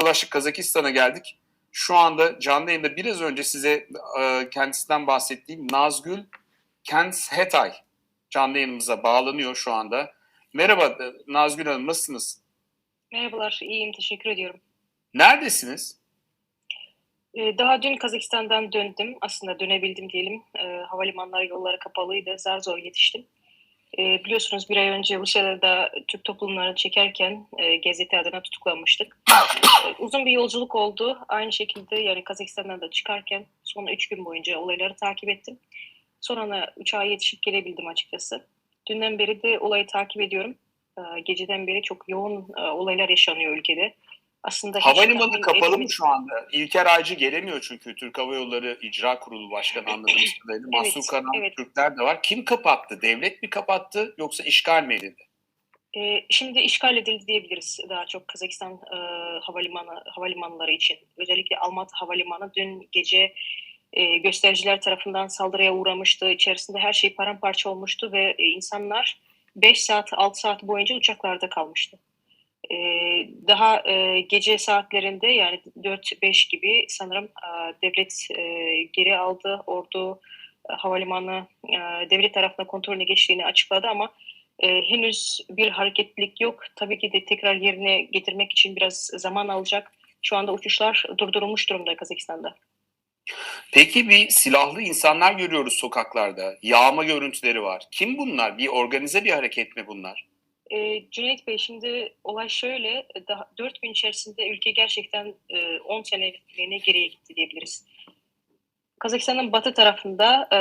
dolaştık Kazakistan'a geldik. Şu anda canlı yayında biraz önce size e, kendisinden bahsettiğim Nazgül Kenshetay canlı yayınımıza bağlanıyor şu anda. Merhaba e, Nazgül Hanım nasılsınız? Merhabalar, iyiyim. Teşekkür ediyorum. Neredesiniz? Ee, Daha dün Kazakistan'dan döndüm. Aslında dönebildim diyelim. Ee, Havalimanları yolları kapalıydı. Zar zor yetiştim. Ee, Biliyorsunuz bir ay önce Rusya'da da Türk toplumlarını çekerken e, gazete adına tutuklanmıştık. Ee, Uzun bir yolculuk oldu. Aynı şekilde yani Kazakistan'dan da çıkarken son üç gün boyunca olayları takip ettim. Sonra uçağa yetişip gelebildim açıkçası. Dünden beri de olayı takip ediyorum. Ee, Geceden beri çok yoğun e, olaylar yaşanıyor ülkede. Aslında Havalimanı kapalı mı şu anda? İlker Aycı gelemiyor çünkü Türk Hava Yolları İcra Kurulu Başkanı anladığımız kadarıyla. Evet, Mahsur evet. Türkler de var. Kim kapattı? Devlet mi kapattı yoksa işgal mi edildi? Ee, şimdi işgal edildi diyebiliriz daha çok Kazakistan e, havalimanı havalimanları için. Özellikle Almatı Havalimanı dün gece e, göstericiler tarafından saldırıya uğramıştı. İçerisinde her şey paramparça olmuştu ve e, insanlar 5 saat 6 saat boyunca uçaklarda kalmıştı. E, daha e, gece saatlerinde yani 4-5 gibi sanırım e, devlet e, geri aldı. Ordu e, havalimanı e, devlet tarafına kontrolüne geçtiğini açıkladı ama ee, henüz bir hareketlilik yok. Tabii ki de tekrar yerine getirmek için biraz zaman alacak. Şu anda uçuşlar durdurulmuş durumda Kazakistan'da. Peki bir silahlı insanlar görüyoruz sokaklarda. Yağma görüntüleri var. Kim bunlar? Bir organize bir hareket mi bunlar? Ee, Cüneyt Bey şimdi olay şöyle. Daha 4 gün içerisinde ülke gerçekten e, 10 seneliğine geriye gitti diyebiliriz. Kazakistan'ın batı tarafında e,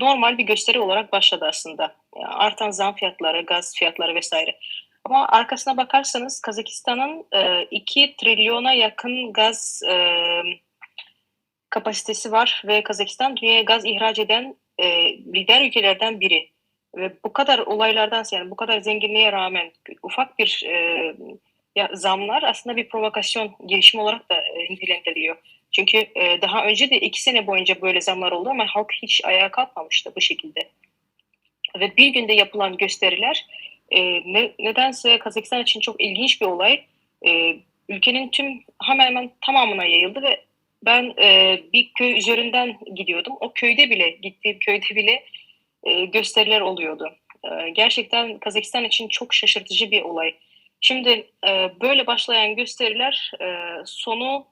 normal bir gösteri olarak başladı aslında. Yani artan zam fiyatları, gaz fiyatları vesaire. Ama arkasına bakarsanız Kazakistan'ın e, 2 trilyona yakın gaz e, kapasitesi var ve Kazakistan dünyaya gaz ihraç eden e, lider ülkelerden biri. Ve bu kadar olaylardan yani bu kadar zenginliğe rağmen ufak bir e, ya, zamlar aslında bir provokasyon girişimi olarak da e, nitelendiriliyor. Çünkü e, daha önce de iki sene boyunca böyle zamlar oldu ama halk hiç ayağa kalkmamıştı bu şekilde. Ve bir günde yapılan gösteriler e, ne, nedense Kazakistan için çok ilginç bir olay. E, ülkenin tüm hemen hemen tamamına yayıldı ve ben e, bir köy üzerinden gidiyordum. O köyde bile, gittiğim köyde bile e, gösteriler oluyordu. E, gerçekten Kazakistan için çok şaşırtıcı bir olay. Şimdi e, böyle başlayan gösteriler sonu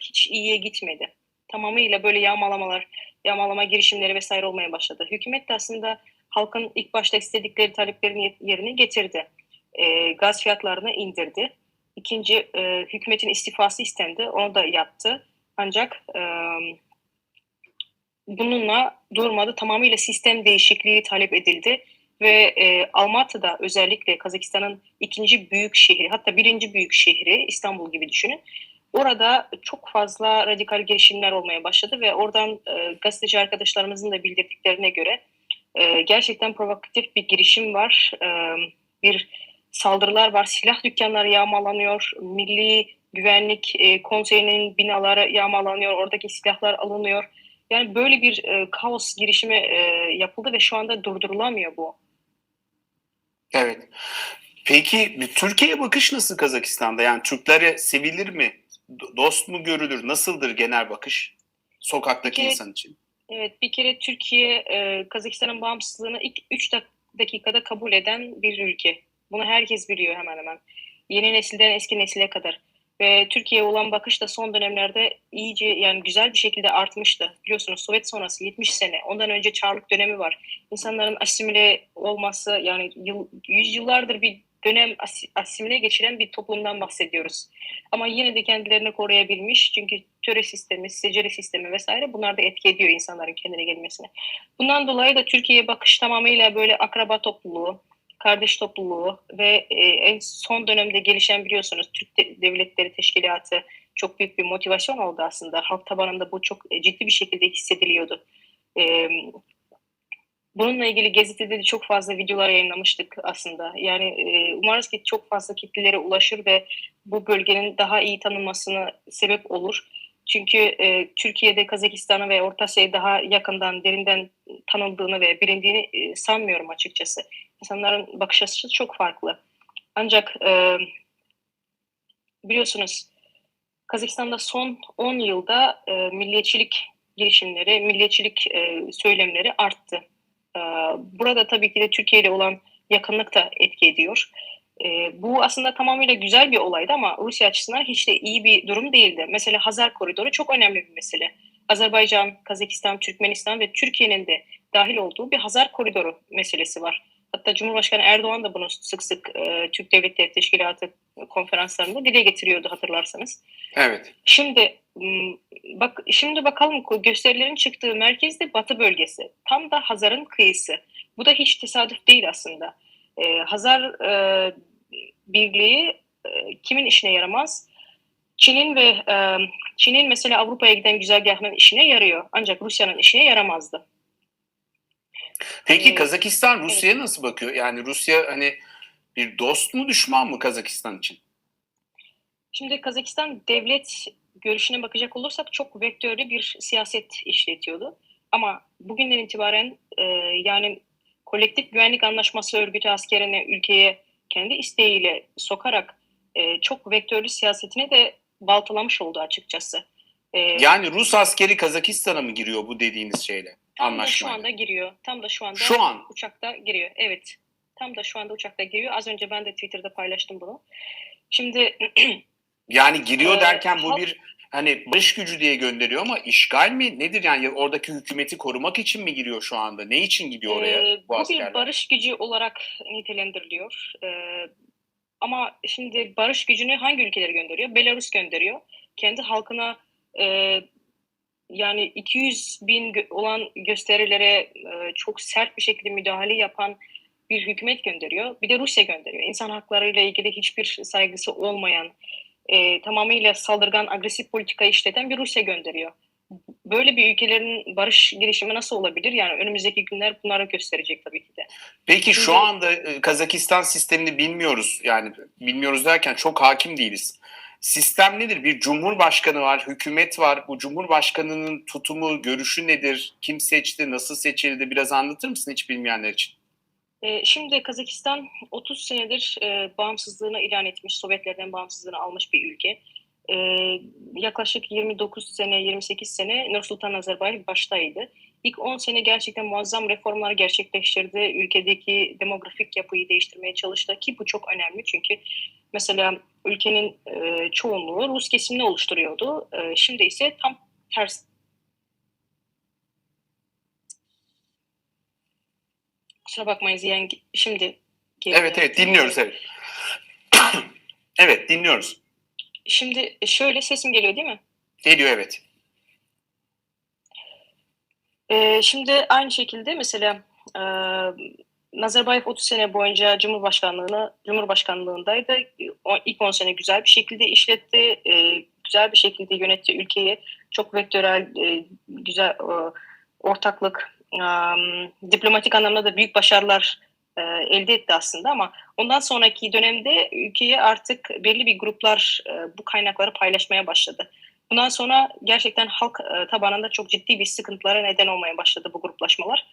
hiç iyiye gitmedi. Tamamıyla böyle yağmalamalar, yağmalama girişimleri vesaire olmaya başladı. Hükümet de aslında halkın ilk başta istedikleri taleplerin yerine getirdi. Gaz fiyatlarını indirdi. İkinci e, hükümetin istifası istendi. Onu da yaptı. Ancak e, bununla durmadı. Tamamıyla sistem değişikliği talep edildi ve e, Almatı'da özellikle Kazakistan'ın ikinci büyük şehri hatta birinci büyük şehri İstanbul gibi düşünün. Orada çok fazla radikal girişimler olmaya başladı ve oradan e, gazeteci arkadaşlarımızın da bildirdiklerine göre e, gerçekten provokatif bir girişim var. E, bir saldırılar var, silah dükkanları yağmalanıyor, milli güvenlik e, konseyinin binaları yağmalanıyor, oradaki silahlar alınıyor. Yani böyle bir e, kaos girişimi e, yapıldı ve şu anda durdurulamıyor bu. Evet. Peki bir Türkiye'ye bakış nasıl Kazakistan'da? Yani Türklere sevilir mi? Do- Dost mu görülür? Nasıldır genel bakış sokaktaki Peki- insan için? Evet bir kere Türkiye e, Kazakistan'ın bağımsızlığını ilk 3 dakikada kabul eden bir ülke. Bunu herkes biliyor hemen hemen. Yeni nesilden eski nesile kadar. Ve Türkiye'ye olan bakış da son dönemlerde iyice yani güzel bir şekilde artmıştı. Biliyorsunuz Sovyet sonrası 70 sene. Ondan önce Çarlık dönemi var. İnsanların asimile olması yani yıl, yüzyıllardır bir dönem as- asimile geçiren bir toplumdan bahsediyoruz. Ama yine de kendilerini koruyabilmiş. Çünkü töre sistemi, secere sistemi vesaire bunlar da etki ediyor insanların kendine gelmesine. Bundan dolayı da Türkiye'ye bakış tamamıyla böyle akraba topluluğu, kardeş topluluğu ve e, en son dönemde gelişen biliyorsunuz Türk De- Devletleri Teşkilatı çok büyük bir motivasyon oldu aslında. Halk tabanında bu çok e, ciddi bir şekilde hissediliyordu. E, bununla ilgili gazetede de çok fazla videolar yayınlamıştık aslında. Yani umarız ki çok fazla kitlelere ulaşır ve bu bölgenin daha iyi tanınmasına sebep olur. Çünkü e, Türkiye'de Kazakistan'ı ve Orta Asya'yı daha yakından, derinden tanıldığını ve bilindiğini e, sanmıyorum açıkçası. İnsanların bakış açısı çok farklı. Ancak e, biliyorsunuz Kazakistan'da son 10 yılda e, milliyetçilik girişimleri, milliyetçilik e, söylemleri arttı. E, burada tabii ki de Türkiye ile olan yakınlık da etki ediyor. E, bu aslında tamamıyla güzel bir olaydı ama Rusya açısından hiç de iyi bir durum değildi. Mesela Hazar Koridoru çok önemli bir mesele. Azerbaycan, Kazakistan, Türkmenistan ve Türkiye'nin de dahil olduğu bir Hazar Koridoru meselesi var. Hatta Cumhurbaşkanı Erdoğan da bunu sık sık e, Türk Devletleri Teşkilatı konferanslarında dile getiriyordu hatırlarsanız. Evet. Şimdi bak şimdi bakalım gösterilerin çıktığı merkezde Batı bölgesi. Tam da Hazar'ın kıyısı. Bu da hiç tesadüf değil aslında. Ee, Hazar e, Birliği e, kimin işine yaramaz? Çin'in ve e, Çin'in mesela Avrupa'ya giden güzergahının işine yarıyor. Ancak Rusya'nın işine yaramazdı. Peki Ee, Kazakistan Rusya'ya nasıl bakıyor? Yani Rusya hani bir dost mu düşman mı Kazakistan için? Şimdi Kazakistan devlet görüşüne bakacak olursak çok vektörlü bir siyaset işletiyordu. Ama bugünden itibaren e, yani kolektif güvenlik anlaşması örgütü askerini ülkeye kendi isteğiyle sokarak e, çok vektörlü siyasetine de baltalamış oldu açıkçası. E, Yani Rus askeri Kazakistan'a mı giriyor bu dediğiniz şeyle? tam da şu anda giriyor. Tam da şu anda Şu an uçakta giriyor. Evet. Tam da şu anda uçakta giriyor. Az önce ben de Twitter'da paylaştım bunu. Şimdi yani giriyor Ee, derken bu bir hani barış gücü diye gönderiyor ama işgal mi? Nedir yani oradaki hükümeti korumak için mi giriyor şu anda? Ne için gidiyor oraya Ee, bu bu askerler? bir barış gücü olarak nitelendiriliyor. Ee, ama şimdi barış gücünü hangi ülkeler gönderiyor? Belarus gönderiyor. Kendi halkına e, yani 200 bin olan gösterilere e, çok sert bir şekilde müdahale yapan bir hükümet gönderiyor. Bir de Rusya gönderiyor. İnsan haklarıyla ilgili hiçbir saygısı olmayan, e, tamamıyla saldırgan, agresif politika işleten bir Rusya gönderiyor. Böyle bir ülkelerin barış girişimi nasıl olabilir? Yani önümüzdeki günler bunları gösterecek tabii ki de. Peki şu Şimdi- anda e, Kazakistan sistemini bilmiyoruz. Yani bilmiyoruz derken çok hakim değiliz. Sistem nedir? Bir cumhurbaşkanı var, hükümet var. Bu cumhurbaşkanının tutumu, görüşü nedir? Kim seçti, nasıl seçildi? Biraz anlatır mısın hiç bilmeyenler için? E, şimdi Kazakistan 30 senedir e, bağımsızlığını ilan etmiş, Sovyetlerden bağımsızlığını almış bir ülke. E, yaklaşık 29 sene, 28 sene Nursultan Nazarbayev baştaydı. İlk 10 sene gerçekten muazzam reformlar gerçekleştirdi. Ülkedeki demografik yapıyı değiştirmeye çalıştı ki bu çok önemli çünkü mesela ülkenin e, çoğunluğu Rus kesimini oluşturuyordu. E, şimdi ise tam ters. Kusura bakmayın Ziyan şimdi geri Evet evet dinliyoruz evet. evet dinliyoruz. Şimdi şöyle sesim geliyor değil mi? Geliyor evet. Ee, şimdi aynı şekilde mesela e, Nazarbayev 30 sene boyunca Cumhurbaşkanlığını Cumhurbaşkanlığındaydı. O, ilk 10 sene güzel bir şekilde işletti. e, güzel bir şekilde yönetti ülkeyi. Çok vektörel, e, güzel e, ortaklık, diplomatik anlamda da büyük başarılar e, elde etti aslında ama ondan sonraki dönemde ülkeye artık belli bir gruplar e, bu kaynakları paylaşmaya başladı. Bundan sonra gerçekten halk e, tabanında çok ciddi bir sıkıntılara neden olmaya başladı bu gruplaşmalar.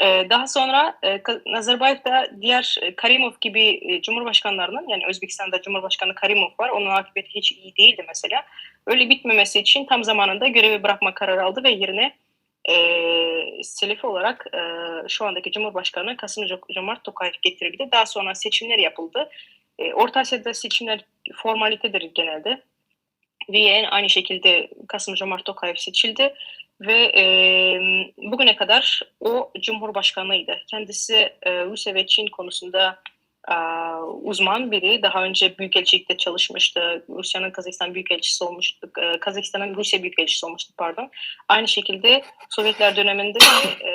Daha sonra Nazarbayev da diğer Karimov gibi cumhurbaşkanlarının yani Özbekistan'da Cumhurbaşkanı Karimov var. Onun akıbeti hiç iyi değildi mesela. Öyle bitmemesi için tam zamanında görevi bırakma kararı aldı ve yerine e, selifi olarak e, şu andaki Cumhurbaşkanı Kasım-Jomart Tokayev getirildi. Daha sonra seçimler yapıldı. E, Orta Asya'da seçimler formalitedir genelde. Viyen aynı şekilde Kasım-Jomart Tokayev seçildi ve e, bugüne kadar o Cumhurbaşkanıydı. Kendisi e, Rusya ve Çin konusunda uzman biri. Daha önce Büyükelçilikte çalışmıştı. Rusya'nın Kazakistan Büyükelçisi olmuştu. E, Kazakistan'ın Rusya Büyükelçisi olmuştu pardon. Aynı şekilde Sovyetler döneminde de e,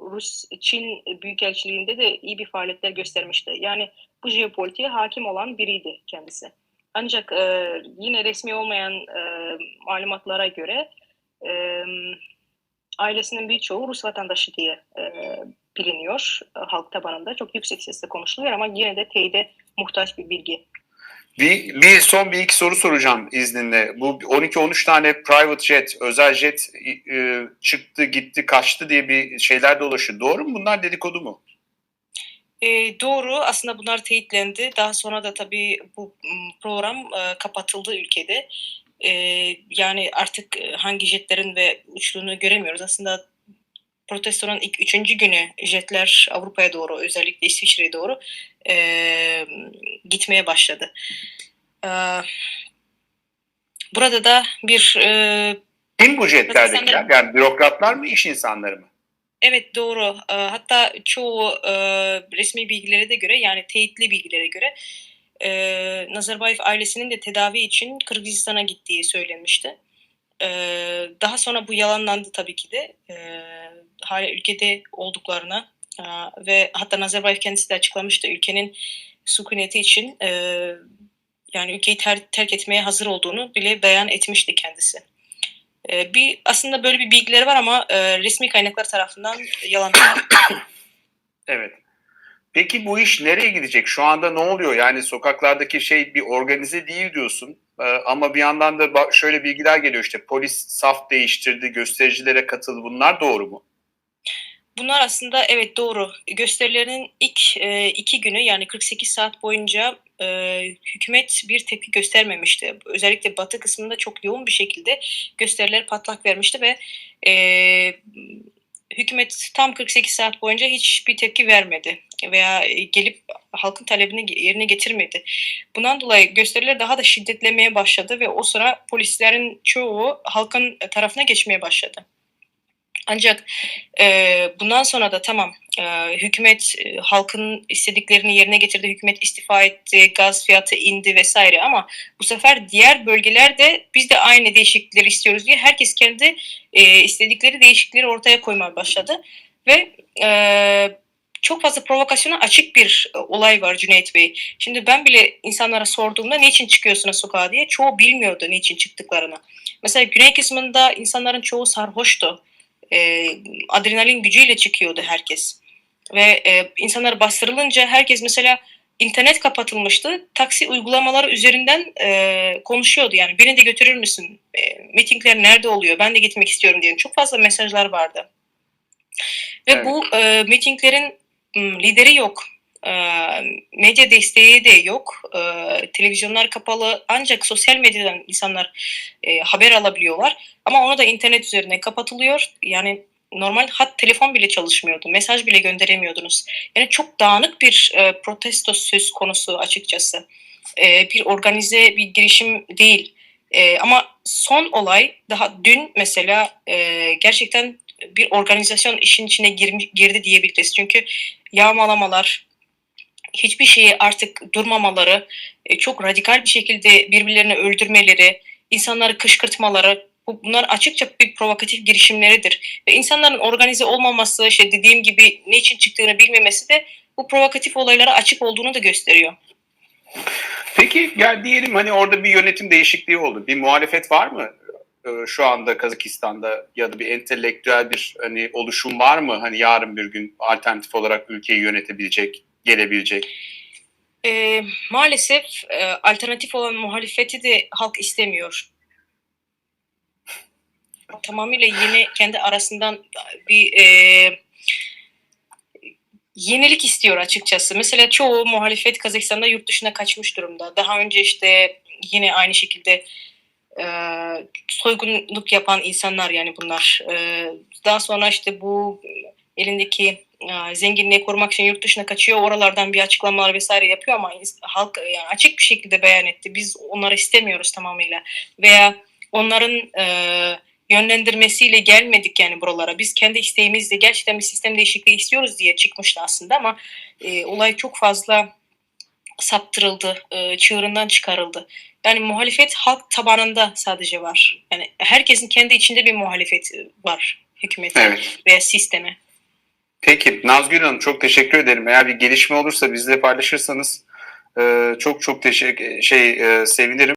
Rus Çin Büyükelçiliğinde de iyi bir faaliyetler göstermişti. Yani bu jeopolitiğe hakim olan biriydi kendisi. Ancak e, yine resmi olmayan e, malumatlara göre e, ailesinin birçoğu Rus vatandaşı diye e, biliniyor e, halk tabanında. Çok yüksek sesle konuşuluyor ama yine de teyide muhtaç bir bilgi. Bir, bir son bir iki soru soracağım izninle. Bu 12-13 tane private jet, özel jet e, çıktı, gitti, kaçtı diye bir şeyler dolaşıyor. Doğru mu? Bunlar dedikodu mu? E, doğru. Aslında bunlar teyitlendi. Daha sonra da tabii bu program e, kapatıldı ülkede. E, yani artık e, hangi jetlerin ve uçtuğunu göremiyoruz. Aslında protestonun ilk üçüncü günü jetler Avrupa'ya doğru, özellikle İsviçre'ye doğru e, gitmeye başladı. E, burada da bir e, Kim bu jetlerdekiler? Yani bürokratlar mı, iş insanları mı? Evet doğru. Ee, Hatta çoğu e, resmi bilgilere de göre yani teyitli bilgilere göre e, Nazarbayev ailesinin de tedavi için Kırgızistan'a gittiği söylenmişti. E, Daha sonra bu yalanlandı tabii ki de. E, Hala ülkede olduklarına e, ve hatta Nazarbayev kendisi de açıklamıştı ülkenin sükuneti için e, yani ülkeyi ter- terk etmeye hazır olduğunu bile beyan etmişti kendisi. Ee, bir aslında böyle bir bilgileri var ama e, resmi kaynaklar tarafından yalan. Evet. Peki bu iş nereye gidecek? Şu anda ne oluyor? Yani sokaklardaki şey bir organize değil diyorsun. Ee, ama bir yandan da şöyle bilgiler geliyor işte polis saf değiştirdi, göstericilere katıldı. Bunlar doğru mu? Bunlar aslında evet doğru. Gösterilerin ilk e, iki günü yani 48 saat boyunca e, hükümet bir tepki göstermemişti. Özellikle batı kısmında çok yoğun bir şekilde gösteriler patlak vermişti ve e, hükümet tam 48 saat boyunca hiçbir tepki vermedi veya gelip halkın talebini yerine getirmedi. Bundan dolayı gösteriler daha da şiddetlemeye başladı ve o sıra polislerin çoğu halkın tarafına geçmeye başladı. Ancak e, bundan sonra da tamam e, hükümet e, halkın istediklerini yerine getirdi, hükümet istifa etti, gaz fiyatı indi vesaire ama bu sefer diğer bölgelerde biz de aynı değişiklikleri istiyoruz diye herkes kendi e, istedikleri değişiklikleri ortaya koymaya başladı ve e, çok fazla provokasyona açık bir e, olay var Cüneyt Bey. Şimdi ben bile insanlara sorduğumda niçin çıkıyorsunuz sokağa diye çoğu bilmiyordu niçin çıktıklarını. Mesela güney kısmında insanların çoğu sarhoştu e, adrenalin gücüyle çıkıyordu herkes. Ve e, insanlar bastırılınca herkes mesela internet kapatılmıştı. Taksi uygulamaları üzerinden e, konuşuyordu yani. Beni de götürür müsün? E, mitingler nerede oluyor? Ben de gitmek istiyorum diye. Çok fazla mesajlar vardı. Ve Evet. bu e, mitinglerin m, lideri yok. E, medya desteği de yok. E, televizyonlar kapalı. Ancak sosyal medyadan insanlar e, haber alabiliyorlar. Ama onu da internet üzerine kapatılıyor. Yani normal hat telefon bile çalışmıyordu. Mesaj bile gönderemiyordunuz. Yani çok dağınık bir e, protesto söz konusu açıkçası. E, bir organize bir girişim değil. Ama son olay daha dün mesela gerçekten bir organizasyon işin içine girdi diyebiliriz. Çünkü yağmalamalar, hiçbir şeyi artık durmamaları, e, çok radikal bir şekilde birbirlerini öldürmeleri, insanları kışkırtmaları bu- bunlar açıkça bir provokatif girişimleridir. Ve insanların organize olmaması, işte dediğim gibi ne için çıktığını bilmemesi de bu provokatif olaylara açık olduğunu da gösteriyor. Peki ya diyelim hani orada bir yönetim değişikliği oldu. Bir muhalefet var mı? Ee, Şu anda Kazakistan'da ya da bir entelektüel bir hani oluşum var mı? Hani yarın bir gün alternatif olarak ülkeyi yönetebilecek, gelebilecek. E, maalesef e, alternatif olan muhalefeti de halk istemiyor. Tamamıyla yeni kendi arasından bir e, yenilik istiyor açıkçası. Mesela çoğu muhalefet Kazakistan'da yurt dışına kaçmış durumda. Daha önce işte yine aynı şekilde e, soygunluk yapan insanlar yani bunlar. E, daha sonra işte bu elindeki e, zenginliği korumak için yurt dışına kaçıyor. Oralardan bir açıklamalar vesaire yapıyor ama halk e, yani açık bir şekilde beyan etti. Biz onları istemiyoruz tamamıyla. Veya onların e, yönlendirmesiyle gelmedik yani buralara. Biz kendi isteğimizle gerçekten bir sistem değişikliği istiyoruz diye çıkmıştı aslında ama e, olay çok fazla saptırıldı, e, çığırından çıkarıldı. Yani muhalefet halk tabanında sadece var. Yani herkesin kendi içinde bir muhalefet e, var hükümete Evet. veya sisteme. Peki Nazgül Hanım çok teşekkür ederim. Eğer bir gelişme olursa bizle paylaşırsanız çok çok teşekkür şey sevinirim.